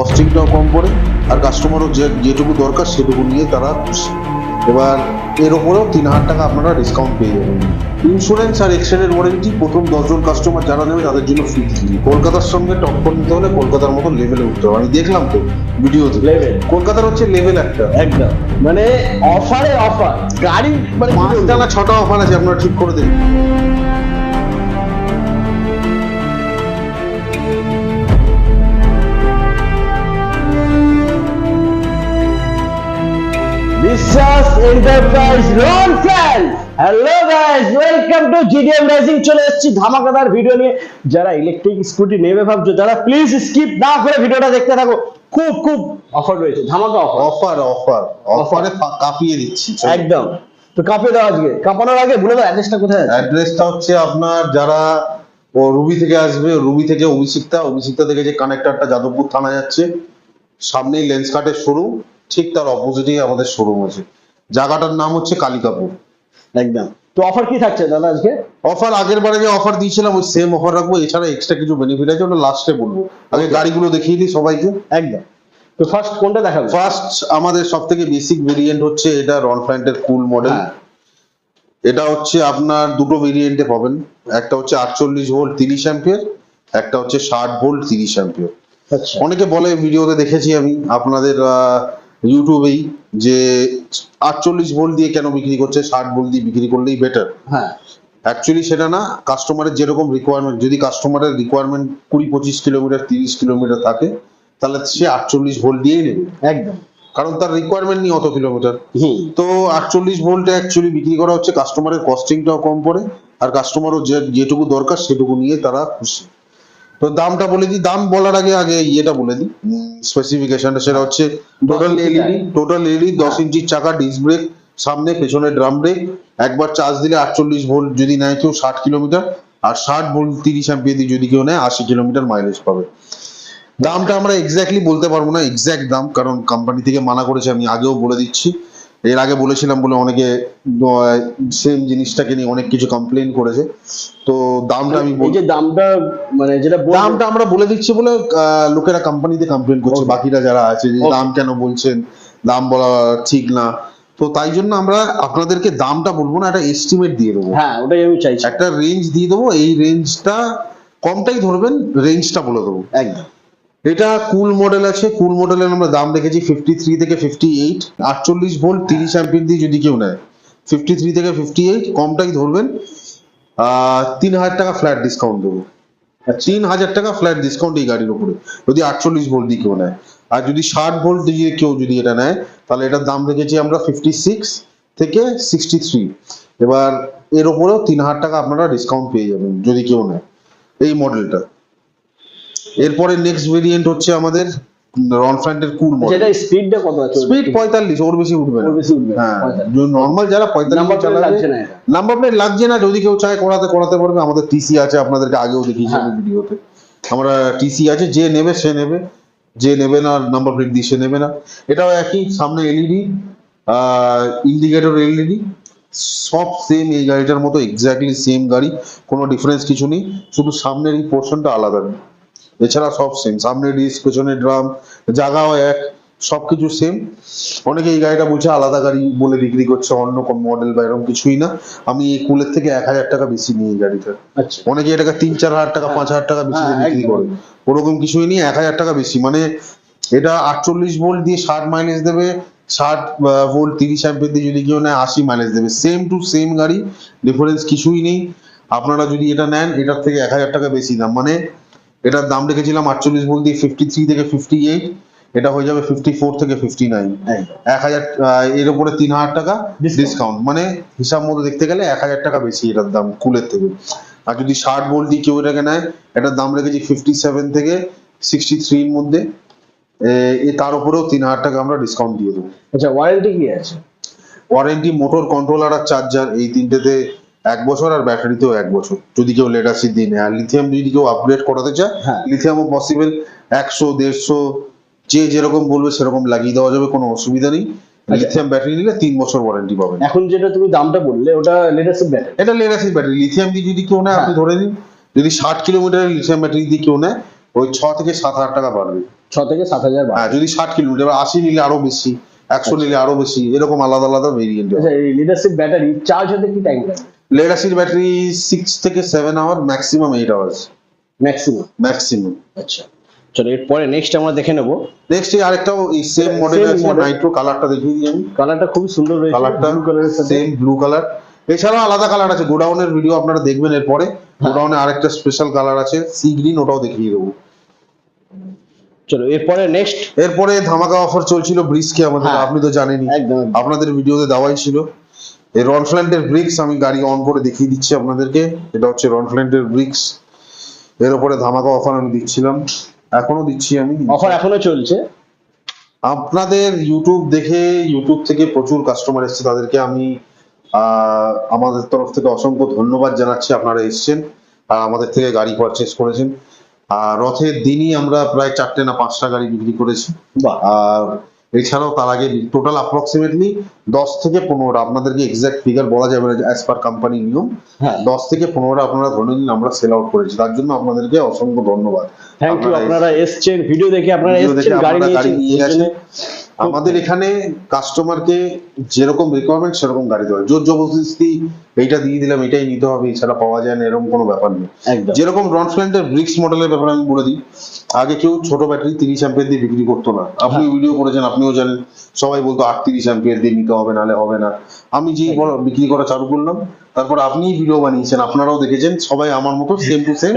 কস্টিংটাও কম পড়ে আর কাস্টমারও যে যেটুকু দরকার সেটুকু নিয়ে তারা খুশি। এবার এর ওপরেও তিন হাজার টাকা আপনারা ডিসকাউন্ট পেয়ে যাবেন। ইন্স্যুরেন্স আর এক্সটেন্ডেড ওয়ারেন্টি প্রথম দশজন কাস্টমার যারা নেবে তাদের জন্য ফ্রি কলকাতার সঙ্গে টপ টক্কর নিতে হলে কলকাতার মতো লেভেলে উঠতে হবে। আমি দেখলাম তো ভিডিওতে লেভেল কলকাতার হচ্ছে লেভেল একটা। একদম। মানে অফারে অফার গাড়ি মানে? পাঁচটা না ছটা অফার আছে আপনারা ঠিক করে দিন বিশ্বাস এন্টারপ্রাইজ রন fan hello guys welcome to GDM rising চলে এসেছি ধামাকাদার ভিডিও নিয়ে। যারা ইলেকট্রিক স্কুটি নেবে ভাবছ যারা প্লিজ স্কিপ না করে ভিডিওটা দেখতে থাকো। খুব খুব অফার রয়েছে ধামাকা অফার অফার অফার অফারে কাঁপিয়ে দিচ্ছি একদম। তো কাঁপিয়ে দাও আজকে। কাঁপানোর আগে বলে দাও অ্যাড্রেসটা কোথায় আছে? অ্যাড্রেসটা হচ্ছে আপনার যারা ও রুবি থেকে আসবে রুবি থেকে অভিষিক্তা অভিষিক্তা থেকে যে কানেক্টরটা যাদবপুর থানা যাচ্ছে সামনেই লেন্স কার্টের শোরুম ঠিক তার অপোজিটেই আমাদের শোরুম আছে। জায়গাটার নাম হচ্ছে কালিকাপুর। একদম। তো অফার কি থাকছে দাদা আজকে? অফার আগের বারে যে অফার দিয়েছিলাম ওই সেম অফার রাখব। এছাড়া এক্সট্রা কিছু বেনিফিট আছে ওটা লাস্টে বলব। আগে গাড়িগুলো দেখিয়ে দিই সবাইকে। একদম। তো ফার্স্ট কোনটা দেখাবে? ফার্স্ট আমাদের সব থেকে বেসিক ভেরিয়েন্ট হচ্ছে এটা রন ফ্ল্যান্টের কুল মডেল। এটা হচ্ছে আপনার দুটো ভেরিয়েন্টে পাবেন। একটা হচ্ছে আটচল্লিশ ভোল্ট তিরিশ অ্যাম্পিয়ার একটা হচ্ছে ষাট ভোল্ট তিরিশ অ্যাম্পিয়ার আচ্ছা। অনেকে বলে ভিডিওতে দেখেছি আমি আপনাদের আহ, ইউটিউবেই যে আটচল্লিশ ভোল্ট দিয়ে কেন বিক্রি করছে ষাট ভোল্ট দিয়ে বিক্রি করলেই বেটার হ্যাঁ। অ্যাকচুয়ালি সেটা না কাস্টমারের যেরকম রিকোয়ারমেন্ট যদি কাস্টমারের রিকোয়ারমেন্ট কুড়ি পঁচিশ কিলোমিটার তিরিশ কিলোমিটার থাকে তাহলে সে আটচল্লিশ ভোল্ট দিয়েই নেবে। একদম। কারণ তার রিকোয়ারমেন্ট নেই অত কিলোমিটার তো আটচল্লিশ ভোল্টে অ্যাকচুয়ালি বিক্রি করা হচ্ছে কাস্টমারের কস্টিংটাও কম পড়ে আর কাস্টমারও যে যেটুকু দরকার সেটুকু নিয়ে তারা খুশি। তো দামটা বলে দিই দাম বলার আগে আগে ইয়েটা বলে দিই। স্পেসিফিকেশনটা সেটা হচ্ছে টোটাল এলইডি টোটাল এলইডি দশ ইঞ্চির চাকা ডিস্ক ব্রেক সামনে পেছনে ড্রাম ব্রেক একবার চার্জ দিলে আটচল্লিশ ভোল্ট যদি নেয় কেউ ষাট কিলোমিটার আর ষাট ভোল্ট তিরিশ অ্যাম্পিয়ার দিয়ে যদি কেউ নেয় আশি কিলোমিটার মাইলেজ পাবে। দামটা আমরা এক্স্যাক্টলি বলতে পারব না এক্স্যাক্ট দাম কারণ কোম্পানি থেকে মানা করেছে আমি আগেও বলে দিচ্ছি। এর আগে বলেছিলাম বলে অনেকে সেম জিনিসটাকে নিয়ে অনেক কিছু কমপ্লেন করেছে। তো দামটা আমি এই যে দামটা মানে যেটা দামটা আমরা বলে দিচ্ছি বলে লোকেরা কোম্পানিতে কমপ্লেন করছে বাকিরা যারা আছে যে দাম কেন বলছেন দাম বলা ঠিক না। তো তাই জন্য আমরা আপনাদেরকে দামটা বলব না একটা এস্টিমেট দিয়ে দেবো। হ্যাঁ ওটাই আমি চাইছি। একটা রেঞ্জ দিয়ে দেবো এই রেঞ্জটা কমটাই ধরবেন রেঞ্জটা বলে দেবো। একদম। এটা কুল মডেল আছে। কুল মডেলের আমরা দাম রেখেছি ফিফটি থ্রি থেকে ফিফটি এইট আটচল্লিশ ভোল্ট তিরিশ অ্যাম্পিয়ার দিয়ে যদি কেউ নেয়। ফিফটি থ্রি থেকে ফিফটি এইট কমটাই ধরবেন। তিন হাজার টাকা ফ্ল্যাট ডিসকাউন্ট দেবো। তিন হাজার টাকা ফ্ল্যাট ডিসকাউন্ট এই গাড়ির উপরে। যদি আটচল্লিশ ভোল্ট দিয়ে কেউ নেয়। আর যদি ষাট ভোল্ট দিয়ে কেউ যদি এটা নেয়, তাহলে এটার দাম রেখেছি আমরা ফিফটি সিক্স থেকে সিক্সটি থ্রি এবার এর ওপরেও তিন হাজার টাকা আপনারা ডিসকাউন্ট পেয়ে যাবেন, যদি কেউ নেয়। এই মডেলটা এরপরে নেক্সট ভেরিয়েন্ট হচ্ছে আমাদের রনফ্ল্যান্টের কুল মডেল যেটা স্পিডটা কত আছে? স্পিড পঁয়তাল্লিশ ওর বেশি উঠবে না। ওর বেশি উঠবে হ্যাঁ 45 নর্মাল যারা পঁয়তাল্লিশ নাম্বার প্লেট চালাবে নাম্বার প্লেট লাগছে না যদি কেউ চায় করাতে করাতে পারবে। আমাদের টিসি আছে আপনাদেরকে আগেও দেখিয়েছি আমি হ্যাঁ। ভিডিওতে। আমরা টিসি আছে যে নেবে সে নেবে। যে নেবে না নাম্বার প্লেট দিয়ে সে নেবে না। এটাও একই সামনে এলইডি ইন্ডিকেটর এলইডি সব সেম এই গাড়িটার মতো এক্স্যাক্টলি সেম গাড়ি কোনো ডিফারেন্স কিছু নেই। শুধু সামনের এই পোর্শনটা আলাদা। এছাড়া সব সেম সামনে ডিস্ক পেছনে ড্রাম জায়গাও এক সবকিছু সেম অনেকে এই গাড়িটা বলছে আলাদা গাড়ি বলে বিক্রি করছে অন্য কোন মডেল বা এরকম কিছুই না। আমি এই কুলের থেকে এক হাজার টাকা বেশি নিই এই গাড়িটা। আচ্ছা। অনেকে এটাকে তিন চার হাজার টাকা পাঁচ হাজার টাকা বেশি দিয়ে হ্যাঁ, বিক্রি করে। ওরকম কিছুই নেই এক হাজার টাকা বেশি। মানে এটা আটচল্লিশ ভোল্ট দিয়ে ষাট মাইলেজ দেবে ষাট ভোল্ট তিরিশ অ্যাম্পিয়ার দিয়ে যদি কেউ নেয় আশি মাইলেজ দেবে। সেম টু সেম গাড়ি ডিফারেন্স কিছুই নেই। আপনারা যদি এটা নেন এটার থেকে এক হাজার টাকা বেশি দাম। মানে এটার দাম রেখেছিলাম আটচল্লিশ ভোল্ট দিয়ে ফিফটি থ্রি থেকে ফিফটি এইট এটা হয়ে যাবে ফিফটি ফোর থেকে ফিফটি নাইন এক হাজার এর উপরে তিন হাজার টাকা. ডিসকাউন্ট মানে হিসাব মতো দেখতে গেলে এক হাজার টাকা বেশি এটার দাম কুলের থেকে। আর যদি ষাট ভোল্ট দিয়ে কেউ এটাকে নেয় এটার দাম রেখেছি ফিফটি সেভেন থেকে সিক্সটি থ্রির মধ্যে তার উপরেও তিন হাজার টাকা আমরা ডিসকাউন্ট দিয়ে দেবো। আচ্ছা ওয়ারেন্টি কি আছে? ওয়ারেন্টি মোটর কন্ট্রোলার আর চার্জার এই তিনটেতে এক বছর আর ব্যাটারিতেও এক বছর। যদি কেউ লেটাসির দিনে আর লিথিয়াম যদি কেউ আপগ্রেড করাতে চায় হ্যাঁ। লিথিয়ামও পসিবল একশো দেড়শো যে যেরকম বলবে সেরকম লাগিয়ে দেওয়া যাবে কোনো অসুবিধা নেই। লিথিয়াম ব্যাটারি নিলে তিন বছর ওয়ারেন্টি পাবেন। এখন যেটা তুমি দামটা বললে ওটা লেটেস্ট ব্যাটারি এটা লেটাসির ব্যাটারি লিথিয়াম দিয়ে যদি কেউ নেয় আপনি হ্যাঁ। ধরে নিন যদি ষাট কিলোমিটারের লিথিয়াম ব্যাটারি দিয়ে কেউ নেয় ওই ছ থেকে সাত হাজার টাকা বাড়বে। ছ থেকে সাত হাজার হ্যাঁ যদি ষাট কিলোমিটার এবার আশি নিলে আরও বেশি একশো নিলে আরও বেশি এরকম আলাদা আলাদা ভেরিয়েন্ট আচ্ছা এই লিডারশিপ ব্যাটারি চার্জ হতে কি টাইম লাগে? লেডাসির ব্যাটারি সিক্স থেকে seven hour maximum eight hours maximum maximum আচ্ছা। চলো এরপরে নেক্সট আমরা দেখে নেব। নেক্সট এই আরেকটাও এই সেম মডেল আছে. নাইট্রো কালারটা দেখিয়ে দিই আমি। কালারটা খুবই সুন্দর রয়েছে কালারটা ব্লু কালারের সাথে। সেম ব্লু কালার এছাড়াও আলাদা কালার আছে গোডাউনের ভিডিও আপনারা দেখবেন এরপরে। গোডাউনে আরেকটা স্পেশাল কালার আছে সি গ্রিন ওটাও দেখিয়ে দেবো। চলো এরপরে নেক্সট এরপরে ধামাকা অফার চলছিল ব্রিজকে আমাদের হ্যাঁ। আপনি তো জানেনই। আপনাদের ভিডিওতে দেওয়াই ছিল। এই রনফ্ল্যান্ডের ব্রিক্স আমি গাড়ি অন করে দেখিয়ে দিচ্ছি আপনাদেরকে। এটা হচ্ছে রনফ্ল্যান্ডের ব্রিক্স। এর উপরে ধামাকা অফার আমি দিচ্ছিলাম। এখনও দিচ্ছি আমি। অফার এখনও চলছে? আপনাদের ইউটিউব দেখে ইউটিউব থেকে প্রচুর কাস্টমার এসেছে। তাদেরকে আমি আমাদের তরফ থেকে অসংখ্য ধন্যবাদ জানাচ্ছি আপনারা এসছেন আর আমাদের থেকে গাড়ি পারচেস করেছেন। আর রথের দিনই আমরা প্রায় চারটে না পাঁচটা গাড়ি বিক্রি করেছি। আর এছাড়াও তার আগে টোটাল অ্যাপ্রক্সিমেটলি দশ থেকে পনেরোটা আপনাদেরকে এক্সাক্ট ফিগার বলা যাবে না অ্যাজ পার কোম্পানি নিয়ম। হ্যাঁ। দশ থেকে পনেরোটা আপনারা ধরে নিন আমরা সেল আউট করেছি। তার জন্য আপনাদেরকে অসংখ্য ধন্যবাদ। থ্যাংক ইউ আপনারা এসছেন ভিডিও দেখে আপনারা এসছেন গাড়ি নিয়ে আমাদের এখানে কাস্টমারকে যেরকম রিকোয়ারমেন্ট সেরকম গাড়ি দেওয়া। জোর জবরদস্তি এইটা দিয়ে দিলাম এটাই নিতে হবে এছাড়া পাওয়া যায় না এরকম কোনো ব্যাপার নেই। যেরকম রনফ্ল্যান্ডের ব্রিক্স মডেলের ব্যাপারে আমি বলে দিই আগে কেউ ছোট ব্যাটারি তিরিশ অ্যাম্পিয়ার দিয়ে বিক্রি করতো না। আপনি ভিডিও করেছেন আপনিও জানেন সবাই বলতো আটত্রিশ অ্যাম্পিয়ার দিয়ে নিতে হবে নাহলে হবে না। আমি যেই বিক্রি করা চালু করলাম তারপর আপনিই ভিডিও বানিয়েছেন আপনারাও দেখেছেন সবাই আমার মতো সেম টু সেম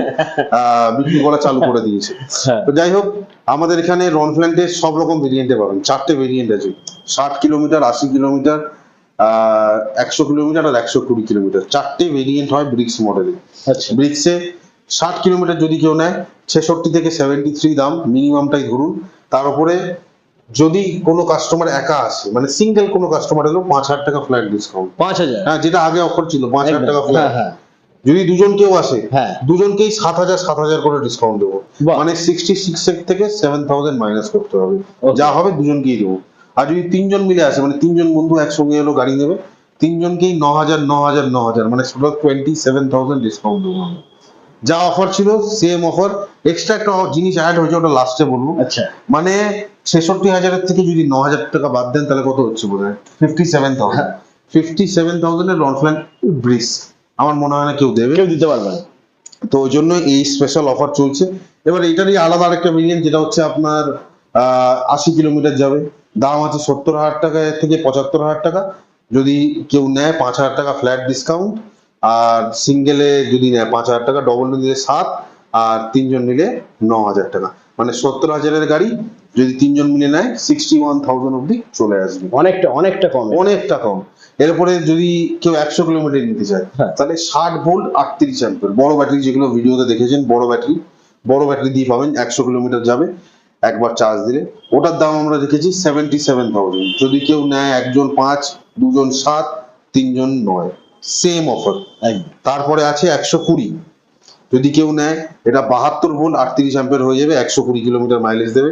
বিক্রি করা চালু করে দিয়েছে। হ্যাঁ। তো যাই হোক আমাদের এখানে রনফ্ল্যান্ডের সব রকম ভেরিয়েন্টে পাবেন। চারটে ভেরিয়েন্ট আছে। ষাট কিলোমিটার আশি কিলোমিটার একশো কিলোমিটার আর একশো কুড়ি কিলোমিটার। চারটে ভেরিয়েন্ট হয় ব্রিক্স মডেলে আচ্ছা। ব্রিক্সে ষাট কিলোমিটার যদি কেউ নেয় ছেষট্টি থেকে সেভেন্টি থ্রি দাম মিনিমামটাই ধরুন। তার উপরে যদি কোনো কাস্টমার একা আসে মানে সিঙ্গেল কোনো কাস্টমার এলো পাঁচ হাজার টাকা ফ্ল্যাট ডিসকাউন্ট পাঁচ হাজার? হ্যাঁ যেটা আগে অফার ছিল পাঁচ হাজার টাকা ফ্ল্যাট হ্যাঁ। যদি দুজন কেউ আসে হ্যাঁ। দুজনকেই সাত হাজার সাত হাজার করে ডিসকাউন্ট দেবো। মানে সিক্সটি সিক্স থেকে সেভেন থাউজেন্ড মাইনাস করতে হবে। যা হবে দুজনকেই দেবো। আর যদি তিনজন মিলে আসে মানে তিনজন বন্ধু একসঙ্গে এলো গাড়ি নেবে তিনজনকেই ন হাজার ন হাজার ন হাজার মানে total twenty seven thousand discount দেবো আমি। যা অফার ছিল সেম অফার এক্সট্রা একটা জিনিস অ্যাড হয়েছে ওটা লাস্টে বলব। আচ্ছা। মানে ছেষট্টি হাজারের থেকে যদি ন হাজার টাকা বাদ দেন তাহলে কত হচ্ছে বোধ হয় fifty seven thousand fifty seven থাউজেন্ডের রনফ্ল্যান্ড ব্রিজ আমার মনে হয় না কেউ দেবে। কেউ দিতে পারবে না। তো ওই জন্য এই স্পেশাল অফার চলছে। এবার এটারই আলাদা আরেকটা ভেরিয়েন্ট যেটা হচ্ছে আপনার আশি কিলোমিটার যাবে। দাম আছে সত্তর হাজার টাকা থেকে পঁচাত্তর হাজার টাকা। যদি কেউ নেয় পাঁচ হাজার টাকা ফ্ল্যাট ডিসকাউন্ট আর সিঙ্গেলে যদি নেয় পাঁচ হাজার টাকা ডবল নিলে সাত আর তিনজন নিলে ন হাজার টাকা। মানে সত্তর হাজারের গাড়ি যদি তিনজন মিলে নেয় সিক্সটি ওয়ান থাউজেন্ড অব্দি চলে আসবে। অনেকটা অনেকটা কম। অনেকটা কম। এরপরে যদি কেউ একশো কিলোমিটার নিতে চায় হ্যাঁ। তাহলে ষাট ভোল্ট আটত্রিশ অ্যাম্পিয়ার বড় ব্যাটারি যেগুলো ভিডিওতে দেখেছেন বড় ব্যাটারি বড় ব্যাটারি দিয়ে পাবেন একশো কিলোমিটার যাবে একবার চার্জ দিলে। ওটার দাম আমরা রেখেছি সেভেন্টি সেভেন থাউজেন্ড যদি কেউ নেয় একজন পাঁচ দুজন সাত তিনজন নয়। সেম অফার তারপরে আছে একশো কুড়ি। যদি কেউ নেয় এটা বাহাত্তর ভোল্ট আটত্রিশ অ্যাম্পিয়ার হয়ে যাবে একশো কুড়ি কিলোমিটার মাইলেজ দেবে।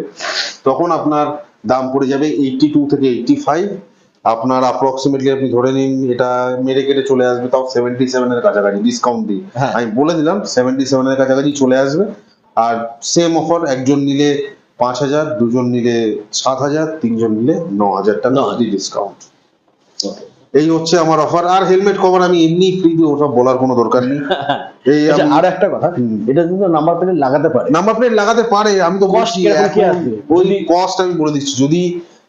তখন আপনার দাম পড়ে যাবে এইটটি টু থেকে এইটটি ফাইভ আপনার অ্যাপ্রক্সিমেটলি আপনি ধরে নিন এটা মেরে কেটে চলে আসবে তাও সেভেন্টি সেভেনের কাছাকাছি ডিসকাউন্ট দিয়ে হ্যাঁ। আমি বলে দিলাম সেভেন্টি সেভেনের কাছাকাছি চলে আসবে আর সেম অফার একজন নিলে পাঁচ হাজার দুজন নিলে সাত হাজার তিনজন নিলে ন হাজার টাকা। ডিসকাউন্ট এই হচ্ছে আমার অফার আর হেলমেট কভার আমি এমনি ফ্রি দিই ওসব বলার কোনো দরকার নেই এই আচ্ছা আর একটা কথা। এটা কিন্তু নাম্বার প্লেট লাগাতে পারে নাম্বার প্লেট লাগাতে পারে আমি তো বলছি? ওই কস্ট আমি বলে দিচ্ছি যদি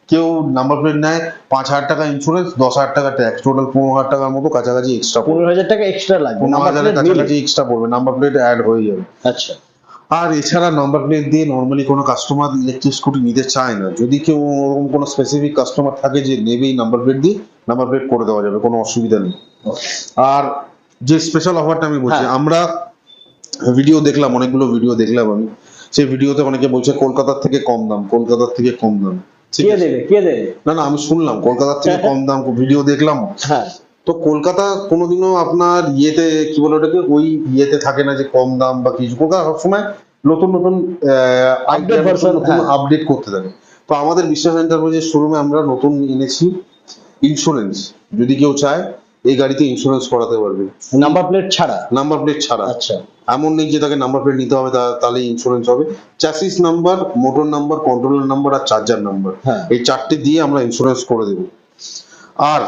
কেউ নাম্বার প্লেট নেয় পাঁচ হাজার টাকা ইন্স্যুরেন্স দশ হাজার টাকা ট্যাক্স টোটাল পনেরো হাজার টাকার মতো কাছাকাছি এক্সট্রা পনেরো হাজার টাকা এক্সট্রা লাগবে। পনেরো হাজারের কাছাকাছি এক্সট্রা পড়বে নাম্বার প্লেট অ্যাড হয়ে যাবে। আচ্ছা। আর এছাড়া নাম্বার প্লেট দিয়ে নর্মালি কোনো কাস্টমার ইলেকট্রিক স্কুটি নিতে চায় না। যদি কেউ ওরকম কোনো স্পেসিফিক কাস্টমার থাকে যে নেবেই নাম্বার প্লেট দিয়ে নাম্বার প্লেট করে দেওয়া যাবে কোনো অসুবিধা নেই। আর যে স্পেশাল অফারটা আমি বলছি হ্যাঁ। আমরা ভিডিও দেখলাম অনেকগুলো ভিডিও দেখলাম আমি। সেই ভিডিওতে অনেকে বলছে কলকাতার থেকে কম দাম কলকাতার থেকে কম দাম। কে? দেবে? কে দেবে? না না আমি শুনলাম। কলকাতার থেকে কম দাম ভিডিও দেখলাম। হ্যাঁ। তো কলকাতা কোনোদিনও আপনার ইয়েতে কি বলে ওটাকে ওই ইয়েতে থাকে না যে কম দাম বা কিছু। কলকাতা সবসময় নতুন নতুন Update version, হ্যাঁ। আপডেট করতে থাকে। তো আমাদের বিশ্বাস এন্টারপ্রাইজের শোরুমে আমরা নতুন এনেছি ইন্স্যুরেন্স যদি কেউ চায় এই গাড়িতে ইন্স্যুরেন্স করাতে পারবে। নাম্বার প্লেট ছাড়া? নাম্বার প্লেট ছাড়া। আচ্ছা। এমন নেই যে তাকে নাম্বার প্লেট নিতে হবে তাহলে ইন্স্যুরেন্স হবে। Chassis number motor number controller number আর চার্জার নাম্বার হ্যাঁ। এই চারটে দিয়ে আমরা ইন্স্যুরেন্স করে দেবো। আর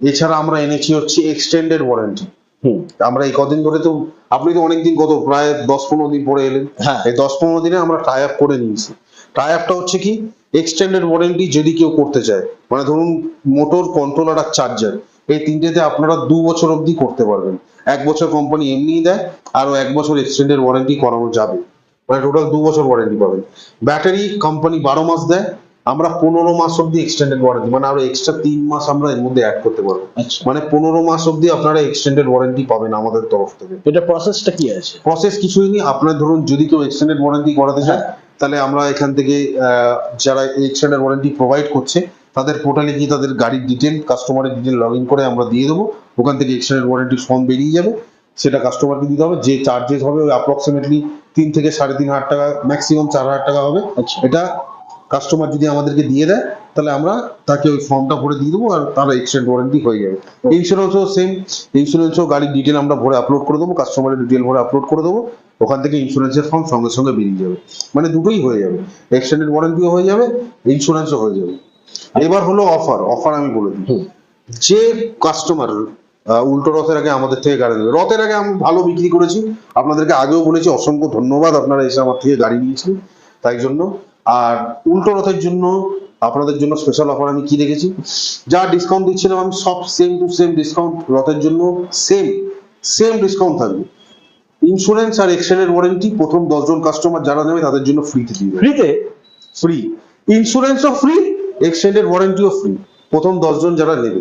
এছাড়া আমরা এনেছি হচ্ছে এক্সটেন্ডেড ওয়ারেন্টি হুম। আমরা এই কদিন ধরে তো আপনি তো অনেকদিন কত প্রায় দশ পনেরো দিন পরে এলেন। হ্যাঁ। এই দশ পনেরো দিনে আমরা টাই আপ করে নিয়েছি। টাই আপটা হচ্ছে কি? এক্সটেন্ডেড ওয়ারেন্টি যদি কেউ করতে চায় মানে ধরুন মোটর কন্ট্রোলার আর চার্জার এই তিনটেতে আপনারা দু বছর অবধি করতে পারবেন। এক বছর কোম্পানি এমনিই দেয় আরও এক বছর এক্সটেন্ডেড ওয়ারেন্টি করানো যাবে। মানে টোটাল দু বছর ওয়ারেন্টি পাবেন। ব্যাটারি কোম্পানি বারো মাস দেয় আমরা পনেরো মাস অবধি এক্সটেন্ডেড ওয়ারেন্টি মানে আরও এক্সট্রা তিন মাস আমরা এর মধ্যে অ্যাড করতে পারব। আচ্ছা। মানে পনেরো মাস অবধি আপনারা এক্সটেন্ডেড ওয়ারেন্টি পাবেন আমাদের তরফ থেকে। এটা প্রসেসটা কি আছে? প্রসেস কিছুই নেই আপনার ধরুন যদি কেউ এক্সটেন্ডেড ওয়ারেন্টি করাতে চায় তাহলে আমরা এখান থেকে যারা এক্সটেন্ডেড ওয়ারেন্টি প্রোভাইড করছে তাদের পোর্টালে গিয়ে তাদের গাড়ির ডিটেল কাস্টমারের ডিটেল লগ ইন করে আমরা দিয়ে দেবো। ওখান থেকে এক্সটেন্ডেড ওয়ারেন্টি ফর্ম বেরিয়ে যাবে। সেটা কাস্টমারকে দিতে হবে। যে চার্জেস হবে ওই অ্যাপ্রক্সিমেটলি তিন থেকে সাড়ে তিন হাজার টাকা ম্যাক্সিমাম চার হাজার টাকা হবে। আচ্ছা। এটা কাস্টমার যদি আমাদেরকে দিয়ে দেয় তাহলে আমরা তাকে ওই ফর্মটা ভরে দিয়ে দেবো আর তার এক্সটেন্ড ওয়ারেন্টি হয়ে যাবে। ইন্স্যুরেন্সও সেম ইন্স্যুরেন্সও গাড়ির ডিটেল আমরা ভরে আপলোড করে দেবো কাস্টমারের ডিটেল ভরে আপলোড করে দেবো। ওখান থেকে ইন্স্যুরেন্সের ফর্ম সঙ্গে সঙ্গে বেরিয়ে যাবে। মানে দুটোই হয়ে যাবে। এক্সটেন্ডেড ওয়ারেন্টিও হয়ে যাবে ইন্স্যুরেন্সও হয়ে যাবে। এবার হলো অফার অফার আমি বলে দিই। যে কাস্টমার উল্টো রথের আগে আমাদের থেকে গাড়ি নেবে। রথের আগে আমি ভালো বিক্রি করেছি। আপনাদেরকে আগেও বলেছি অসংখ্য ধন্যবাদ আপনারা এসে আমার থেকে গাড়ি নিয়েছেন তাই জন্য। আর উল্টো রথের জন্য আপনাদের জন্য স্পেশাল অফার আমি কি রেখেছি? যা ডিসকাউন্ট দিচ্ছিলাম আমি সব সেম টু সেম ডিসকাউন্ট রথের জন্য সেম সেম ডিসকাউন্ট থাকবে। ইন্স্যুরেন্স আর এক্সটেন্ডেড ওয়ারেন্টি প্রথম দশজন কাস্টমার যারা নেবে তাদের জন্য ফ্রিতে দিয়ে দেবে। ফ্রিতে ফ্রি ইন্স্যুরেন্সও ফ্রি এক্সটেন্ডেড ওয়ারেন্টিও ফ্রি প্রথম দশজন যারা নেবে।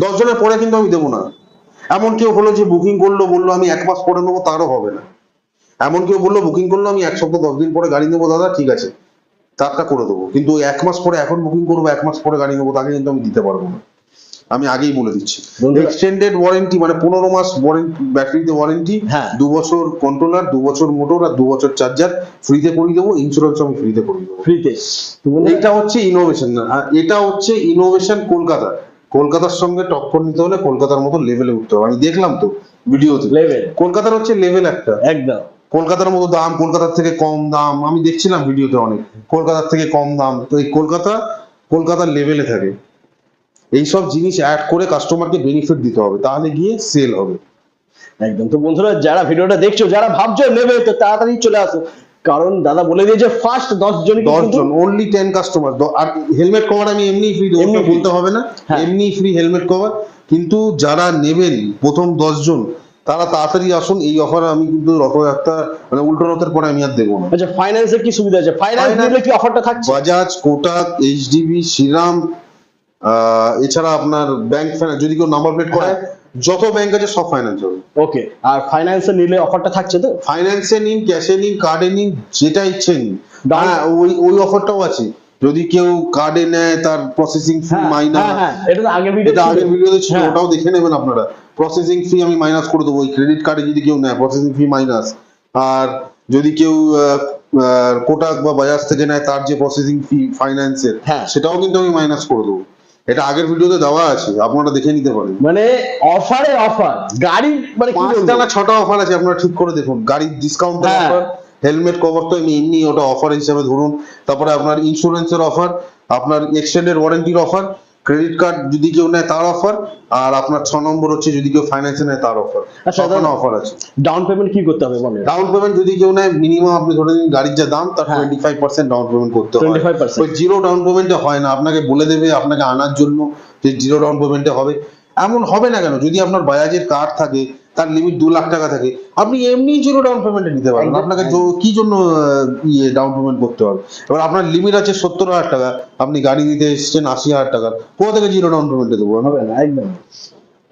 দশজনের পরে কিন্তু আমি দেবো না। এমন কেউ হলো যে বুকিং করল, বলল, আমি এক মাস পরে নেব, তারও হবে না। এমন কেউ বলল বুকিং করল, আমি এক সপ্তাহ দশ দিন পরে গাড়ি নেব, দাদা, ঠিক আছে। তারটা করে দেবো। কিন্তু এক মাস পরে এখন বুকিং করব, এক মাস পরে গাড়ি নেব, তাকে কিন্তু আমি দিতে পারব না। আমি আগেই বলে দিচ্ছি। এক্সটেন্ডেড ওয়ারেন্টি মানে পনেরো মাস ওয়ারেন্টি ব্যাটারিতে ওয়ারেন্টি। দু বছর কন্ট্রোলার দু বছর মোটর আর দু বছর চার্জার ফ্রিতে করিয়ে দেবো ইন্স্যুরেন্স আমি ফ্রিতে করিয়ে দেবো। ফ্রিতে এটা হচ্ছে ইনোভেশন এটা হচ্ছে ইনোভেশন কলকাতা। কলকাতার সঙ্গে টক্কর নিতে হলে কলকাতার মতো লেভেলে উঠতে হবে। আমি দেখলাম তো ভিডিওতে লেভেল কলকাতার হচ্ছে লেভেল একটা। একদম। কলকাতার মতো দাম কলকাতার থেকে কম দাম আমি দেখছিলাম ভিডিওতে অনেক। কলকাতার থেকে কম দাম। তো এই কলকাতা কলকাতার লেভেলে থাকে। এইসব জিনিস অ্যাড করে কাস্টমারকে বেনিফিট দিতে হবে তাহলে গিয়ে সেল হবে। একদম। তো বন্ধুরা যারা ভিডিওটা দেখছ যারা ভাবছ নেবে তো তাড়াতাড়ি চলে আসো। কারণ দাদা বলে দিয়েছে ফার্স্ট দশ জন দশ জন অনলি টেন কাস্টমার আর হেলমেট কভার আমি এমনি ফ্রি দেবো বলতে হবে না। এমনি ফ্রি হেলমেট কভার কিন্তু যারা নেবেন প্রথম দশ জন তারা তাড়াতাড়ি আসুন এই অফার আমি কিন্তু রথযাত্রা মানে উল্টো রথের পরে আমি আর দেবো না। আচ্ছা ফাইন্যান্সের কি সুবিধা আছে? ফাইন্যান্স কি অফারটা থাকছে? বাজাজ কোটাক এইচডিবি শ্রীরাম এছাড়া আপনার ব্যাংক যদি কেউ নাম্বার প্লেট করে হ্যাঁ। যত ব্যাংক আছে সব ফাইন্যান্স হবে। ওকে আর ফাইন্যান্সে নিলে অফারটা থাকছে তো? ফাইন্যান্সে নিন ক্যাশে নিন কার্ডে নিন যেটা ইচ্ছে নিন। হ্যাঁ ওই ওই অফারটাও আছে। যদি কেউ কার্ডে নেয় তার প্রসেসিং ফি মাইনাস এটা তো আগের ভিডিও এটা আগের ভিডিওতে ছিল হ্যাঁ। ওটাও দেখে নেবেন আপনারা। প্রসেসিং ফি আমি মাইনাস করে দেবো ওই ক্রেডিট কার্ডে যদি কেউ নেয় প্রসেসিং ফি মাইনাস আর যদি কেউ কোটাক বা বাজাজ থেকে নেয় তার যে প্রসেসিং ফি ফাইন্যান্সের হ্যাঁ। সেটাও কিন্তু আমি মাইনাস করে দেবো। এটা আগের ভিডিওতে দেওয়া আছে আপনারা দেখে নিতে পারেন মানে অফারে অফার গাড়ি মানে কি পাঁচটা? না ছটা অফার আছে আপনারা ঠিক করে দেখুন গাড়ির ডিসকাউন্ট। অফার হেলমেট কভার তো আমি এমনি ওটা অফার হিসেবে ধরুন তারপরে আপনার ইন্স্যুরেন্সের অফার আপনার এক্সটেন্ডেড ওয়ারেন্টির অফার ক্রেডিট কার্ড যদি কেউ নেয় তার অফার আর আপনার ছ নম্বর হচ্ছে যদি কেউ ফাইন্যান্সে নেয় তার অফার আচ্ছা, অফার আছে। ডাউন পেমেন্ট কি করতে হবে মানে ডাউন পেমেন্ট যদি কেউ নেয় মিনিমাম আপনি ধরে নিন গাড়ির যা দাম তার। Twenty five percent down payment করতে হবে 25% ওই জিরো ডাউন পেমেন্টে হয় না। আপনাকে বলে দেবে আপনাকে আনার জন্য যে জিরো ডাউন পেমেন্টে হবে। এমন হবে না কেন? যদি আপনার বাজাজের কার্ড থাকে তার লিমিট দু লাখ টাকা থাকে। আপনি এমনি জিরো ডাউন পেমেন্টে নিতে পারেন। আপনাকে কি জন্য ইয়ে ডাউন পেমেন্ট করতে হবে? এবার আপনার লিমিট আছে সত্তর হাজার টাকা। আপনি গাড়ি দিতে এসেছেন আশি হাজার টাকার কোথা থেকে জিরো ডাউন পেমেন্টে দেবো? হবে না একদম।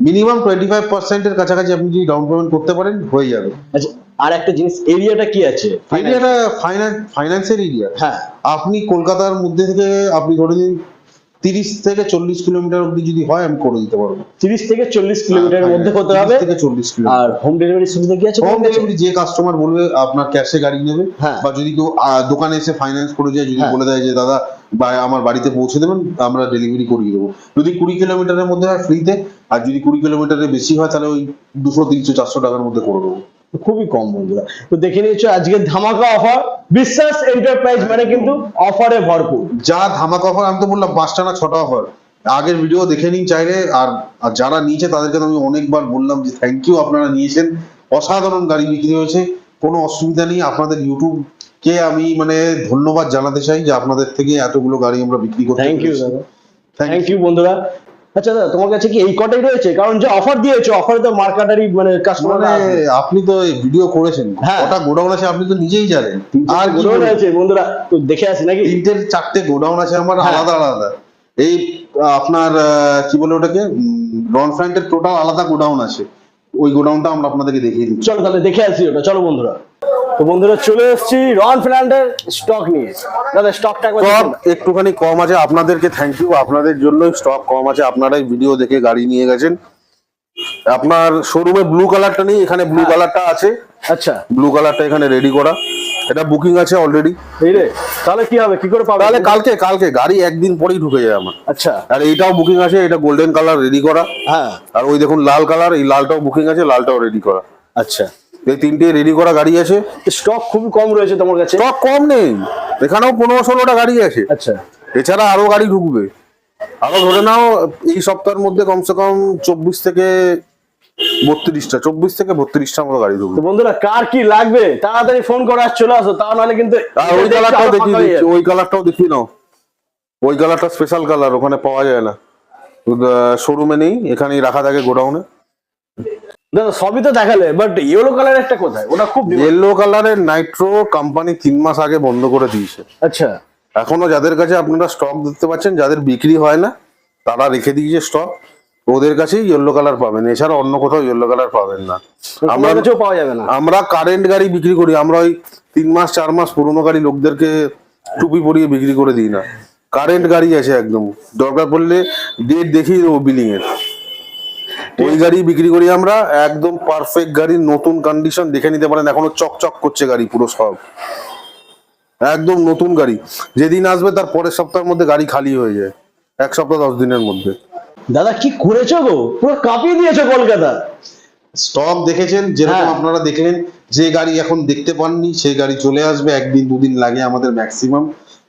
মিনিমাম টোয়েন্টি ফাইভ পার্সেন্টের কাছাকাছি আপনি যদি ডাউন পেমেন্ট করতে পারেন হয়ে যাবে। আচ্ছা আর একটা জিনিস এরিয়াটা কি আছে? এরিয়াটা ফাইন্যান্স ফাইন্যান্সের এরিয়া হ্যাঁ। আপনি কলকাতার মধ্যে থেকে আপনি ধরে নিন তিরিশ থেকে চল্লিশ কিলোমিটার অব্দি যদি হয় আমি করে দিতে পারব। তিরিশ থেকে চল্লিশ কিলোমিটারের মধ্যে হতে 30 হবে। থেকে চল্লিশ কিলোমিটার। আর হোম ডেলিভারি সুবিধা কি আছে হোম ডেলিভারি যে কাস্টমার বলবে আপনার ক্যাশে গাড়ি নেবে। হ্যাঁ। বা যদি কেউ দোকানে এসে ফাইন্যান্স করে যায় যদি হ্যাঁ। বলে দেয় যে দাদা বা আমার বাড়িতে পৌঁছে দেবেন আমরা ডেলিভারি করিয়ে দেবো। যদি কুড়ি কিলোমিটারের মধ্যে হয় ফ্রিতে আর যদি কুড়ি কিলোমিটারের বেশি হয় তাহলে ওই দুশো তিনশো চারশো টাকার মধ্যে করে দেবো। খুবই কম বন্ধুরা। তো দেখে নিয়েছো আজকে ধামাকা অফার বিশ্বাস এন্টারপ্রাইজ মানে কিন্তু অফারে ভরপুর। যা ধামাকা অফার আমি তো বললাম পাঁচটা না ছটা অফার আগের ভিডিও দেখে নিন চাইলে আর যারা নিয়েছে তাদেরকে তো আমি অনেকবার বললাম যে থ্যাংক ইউ আপনারা নিয়েছেন। অসাধারণ গাড়ি বিক্রি হয়েছে কোনো অসুবিধা নেই। আপনাদের ইউটিউব কে আমি মানে ধন্যবাদ জানাতে চাই যে আপনাদের থেকে এতগুলো গাড়ি আমরা বিক্রি করি থ্যাংক ইউ। দাদা। থ্যাংক ইউ বন্ধুরা। আচ্ছা দাদা তোমার কাছে কি এই কটাই রয়েছে? কারণ যে অফার দিয়েছ অফারে তো মার্কেটারি মানে কাস্টমার মানে আপনি তো ভিডিও করেছেন। হ্যাঁ। কটা গোডাউন আছে আপনি তো নিজেই জানেন। আর গোডাউন আছে বন্ধুরা তো দেখে আসি নাকি? তিনটে চারটে গোডাউন আছে আমার হ্যাঁ। আলাদা আলাদা। এই আপনার কি বলে ওটাকে? রন ফ্রান্টের টোটাল আলাদা গোডাউন আছে। ওই গোডাউনটা আমরা আপনাদেরকে দেখিয়ে দিচ্ছি। চলো তাহলে দেখে আসি ওটা। চলো বন্ধুরা। তো বন্ধুরা চলে এসেছি রন ফ্ল্যান্ডের স্টক নিয়ে। দাদা স্টকটা স্টক একটুখানি কম আছে আপনাদেরকে থ্যাংক ইউ আপনাদের জন্যই স্টক কম আছে আপনারাই ভিডিও দেখে গাড়ি নিয়ে গেছেন। আপনার শোরুমে ব্লু কালারটা নেই এখানে ব্লু হ্যাঁ। কালারটা আছে। আচ্ছা। ব্লু কালারটা এখানে রেডি করা। এটা বুকিং আছে অলরেডি তাহলে কি হবে? কি করে পাবে? তাহলে কালকে কালকে গাড়ি একদিন পরেই ঢুকে যায় আমার। আচ্ছা। আর এইটাও বুকিং আছে এটা গোল্ডেন কালার রেডি করা। হ্যাঁ। আর ওই দেখুন লাল কালার এই লালটাও বুকিং আছে লালটাও রেডি করা। আচ্ছা। এই তিনটে রেডি করা গাড়ি আছে। স্টক খুবই কম রয়েছে তোমার কাছে? স্টক কম নেই। এখানেও পনেরো ষোলোটা গাড়ি আছে। আচ্ছা। এছাড়া আরও গাড়ি ঢুকবে। আরও ধরে নাও এই সপ্তাহের মধ্যে কমসে কম চব্বিশ থেকে বত্রিশটা চব্বিশ থেকে বত্রিশটার মতো গাড়ি তো ঢুকবে বন্ধুরা কার কি লাগবে? তাড়াতাড়ি ফোন করে আর চলে আসো তা নাহলে কিন্তু আর ওই কালারটাও দেখিয়ে দিচ্ছি ওই কালারটাও দেখিয়ে নাও। ওই কালারটা স্পেশাল কালার ওখানে পাওয়া যায় না। শোরুমে নেই এখানেই রাখা থাকে গোডাউনে। দাদা সবই তো দেখালে বাট ইয়েলো কালার একটা কোথায়? ওটা খুব। ইয়েলো কালারের নাইট্রো কোম্পানি তিন মাস আগে বন্ধ করে দিয়েছে। আচ্ছা। এখনও যাদের কাছে আপনারা স্টক দেখতে পাচ্ছেন যাদের বিক্রি হয় না তারা রেখে দিয়েছে স্টক ওদের কাছেই ইয়েলো কালার পাবেন। এছাড়া অন্য কোথাও ইয়েলো কালার পাবেন না। আমরা আমার কাছেও পাওয়া যাবে না। আমরা কারেন্ট গাড়ি বিক্রি করি আমরা ওই তিন মাস চার মাস পুরোনো গাড়ি লোকদেরকে টুপি পরিয়ে বিক্রি করে দিই না। কারেন্ট গাড়ি আছে একদম। দরকার পড়লে ডেট দেখিয়ে দেবো বিলিং এর। ওই গাড়ি বিক্রি করি আমরা একদম পারফেক্ট গাড়ির নতুন কন্ডিশন দেখে নিতে পারেন এখনও চকচক করছে গাড়ি পুরো সব। একদম নতুন গাড়ি যেদিন আসবে তার পরের সপ্তাহের মধ্যে গাড়ি খালি হয়ে যায় এক সপ্তাহ দশ দিনের মধ্যে। দাদা কি করেছ গো? পুরো কাঁপিয়ে দিয়েছ কলকাতা। স্টক দেখেছেন যেরকম হ্যাঁ। আপনারা দেখলেন যে গাড়ি এখন দেখতে পাননি সেই গাড়ি চলে আসবে একদিন দুদিন লাগে আমাদের ম্যাক্সিমাম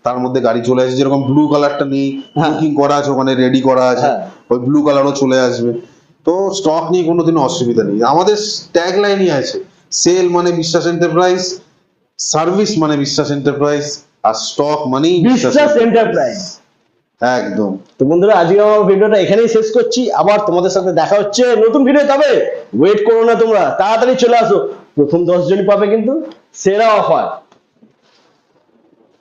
তার মধ্যে গাড়ি চলে আসে যেরকম ব্লু কালারটা নেই হ্যাঁ। বুকিং করা আছে ওখানে রেডি করা আছে হ্যাঁ। ওই ব্লু কালারও চলে আসবে। তো স্টক নিয়ে কোনোদিনও অসুবিধা নেই। আমাদের ট্যাগ লাইনই আছে সেল মানে বিশ্বাস এন্টারপ্রাইজ সার্ভিস মানে বিশ্বাস এন্টারপ্রাইজ আর স্টক মানেই বিশ্বাস এন্টারপ্রাইজ একদম। তো বন্ধুরা আজকে আমার ভিডিওটা এখানেই শেষ করছি। আবার তোমাদের সাথে দেখা হচ্ছে নতুন ভিডিও তবে ওয়েট করো না তোমরা তাড়াতাড়ি চলে আসো। প্রথম দশ জনই পাবে কিন্তু সেরা অফার